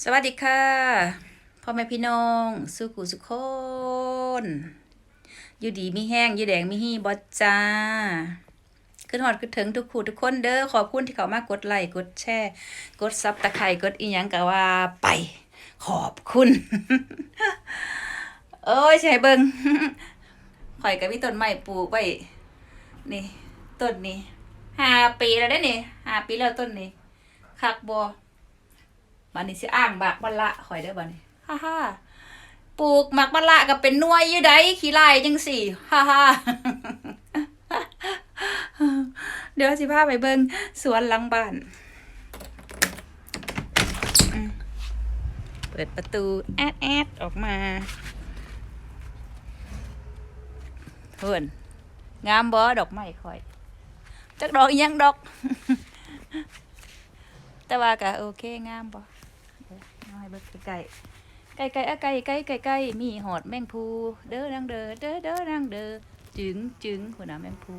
สวัสดีค่ะพ่อแม่พี่น้องสุขุสุขคนอยู่ดีมีแห้งอยู่แดงมีฮีบอจ้าขึ้นหอดขึ้นถึงทุกคู่ทุกคนเด้อขอบคุณที่เขามากดไลค์กดแชร์กดซับตะไคร่กดอีหยังกะว่าไป ขอบคุณ เอ้ยใช่เบิงข่อยกับพี่ต้นไม้ปลูกไว้นี่ต้นนี้ห้าปีแล้วได้นี่ห้าปีแล้วต้นนี้คักบัว บันนี้สิอ้างหมากมะละข่อยได้อบันนี้ฮ่าฮ่าปลูกหมากมะละก็เป็นหน่วยอยู่ได้ขี้ไล่จังสี่ฮ่าฮ่าเดี๋ยวสิพาไปเบิ่งสวนหลังบ้านเปิดประตูแอดแอดออกมาเพื่อนงามบ่ดอกไม้ข่อย จักดอกยังดอก แต่ว่าก็โอเคงามบ่ เบิ่งใกล้ๆใกล้ๆอะใกล้ใกล้ใกล้ใกล้มีหอดแมงภูเด้อนางเด้อเด้อเด้อนางเด้อจึงจึงหัวหน้าแมงภู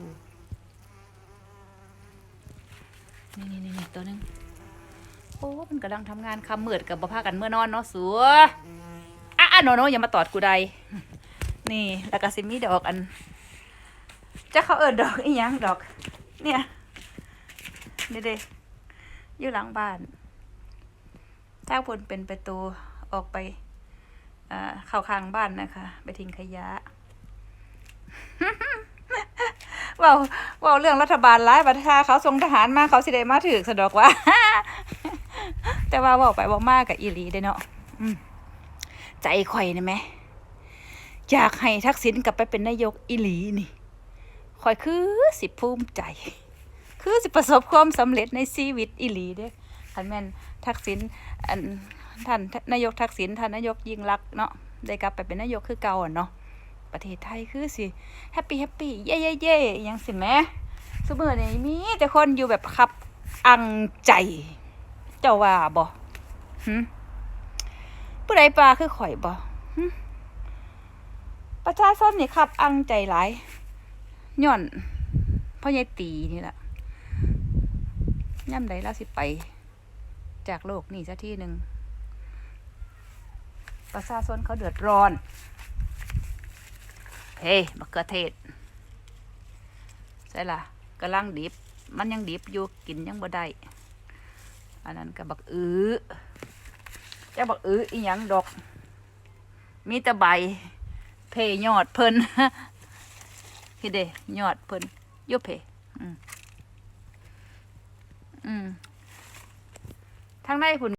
นี่นี่นี่ตัวหนึงโอ้มันกำลังทำงานคำมืดกับบ่พากันเมื่อนอนเนาะสัวอะอะโนโนอย่ามาตอดกูใดนี่แล้วก็สิมีดอกอันจะเขาเอิดดอกอีหยังดอก เนี่ยนี่เด้อยู่หลังบ้าน ทางผลเป็นประตูออกไปอ่าเข้าข้างบ้านนะคะ ไปทิ้งขยะว่าว่าเรื่องรัฐบาลร้ายประทาเขาส่งทหารมาเขาสิได้มาถือสะดอกว่า แต่ว่าเว่าไปเว่ามากกับอีหลีได้เนาะใจข่อยนะแหมอยากให้ทักษิณกลับไปเป็นนายกอีหลีนี่ข่อยคือสิภูมิใจ คือสิประสบความสำเร็จในชีวิตอีหลีเด้ คันแม่นทักษิณอันท่านนายกทักษิณท่านนายกยิ่งรักเนาะได้กลับไปเป็นนายกคือเก่าอะเนาะประเทศไทยคือสิแฮปปี้แฮปปี้เย่เย่เย่ยังสิแม่ซุมื้อนี้มีแต่คนอยู่แบบขับอังใจ เจ้าว่าบ่หึผู้ใดปลาคือข่อยบ่หึประชาชนนี่ขับอังใจหลายย้อนพ่อใหญ่ตีนี่แหละย่ำใดเราสิไป จากโลกนี่สักที่หนึ่งประชาชนเขาเดือดร้อน เฮ้มะเขือเทศใช่ล่ะกำลังดิบ มันยังดิบอยู่กินยังบ่ได้อันนั้นก็บักอื้อจะบักอื้ออีหยังดอก มีต่ใบ เพยยอดเพิ่นฮิเดยอดเพิ่นยุเพอืมอืม ทั้งในผุน